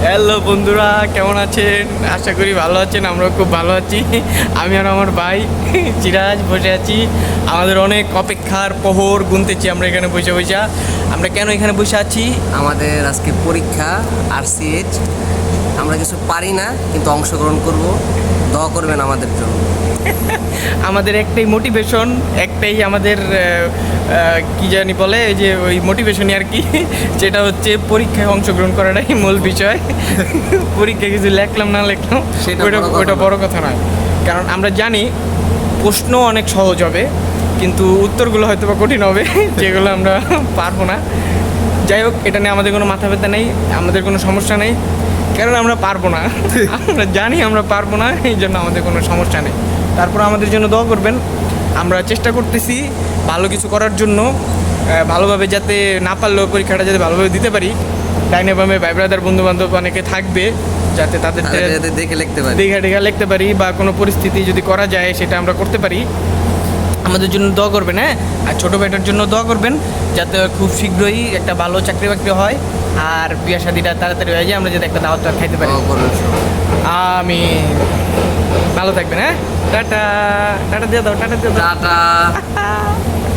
Hello বন্ধুরা কেমন আছেন? আশা করি ভালো আছেন আমরাও খুব ভালো আছি। আমি আর আমার ভাই চিরাজ বসে আছি। আমাদের অনেক অপেক্ষার প্রহর গুনতেছি আমরা এখানে বসে বসে। আমরা কেন এখানে বসে আছি? আমাদের আজকে পরীক্ষা আরসিএইচ আমরা কিছু পারি না কিন্তু অংশগ্রহণ করব। দোয়া করবেন আমাদের জন্য। আমাদের একটাই মোটিভেশন একটাই আমাদের কি জানি বলে এই যে ওই মোটিভেশনই আর কি যেটা হচ্ছে পরীক্ষায় অংশগ্রহণ করাটাই মূল বিষয়। পরীক্ষায় কিছু লেখলাম না লেখলাম সেটা ওইটা ওইটা। বড় কথা নয়। কারণ আমরা জানি প্রশ্ন অনেক সহজ হবে কিন্তু উত্তরগুলো হয়তো বা কঠিন হবে যেগুলো আমরা পারব না। যাই হোক এটা নিয়ে আমাদের কোনো মাথা ব্যথা নেই আমাদের কোনো সমস্যা নেই। কারণ আমরা পারব না। আমরা জানি আমরা পারব না এই জন্য আমাদের কোনো সমস্যা নেই। তারপর আমাদের জন্য দোয়া করবেন আমরা চেষ্টা করতেছি ভালো কিছু করার জন্য ভালোভাবে যাতে না পারলেও পরীক্ষাটা যাতে ভালোভাবে দিতে পারি। ডাইনে বামে ভাই ব্রাদার বন্ধু বান্ধব অনেকে থাকবে যাতে তাদের দেখে লিখতে পারি। দীঘা টিঘা লিখতে পারি বা কোনো পরিস্থিতি যদি করা যায় সেটা আমরা করতে পারি। আমাদের জন্য দোয়া করবেন হ্যাঁ? আর ছোটো ভাইটার জন্য দোয়া করবেন যাতে খুব শীঘ্রই একটা ভালো চাকরি বাকরি হয় আর বিয়ে শাদিটা তাড়াতাড়ি হয়ে যায় আমরা যাতে একটা দাওয়াত খাইতে পারি। আমি ভালো থাকবেন হ্যাঁ? টাটা টাটা দিয়ে দাও টাটা দিয়ে দাও। টাটা।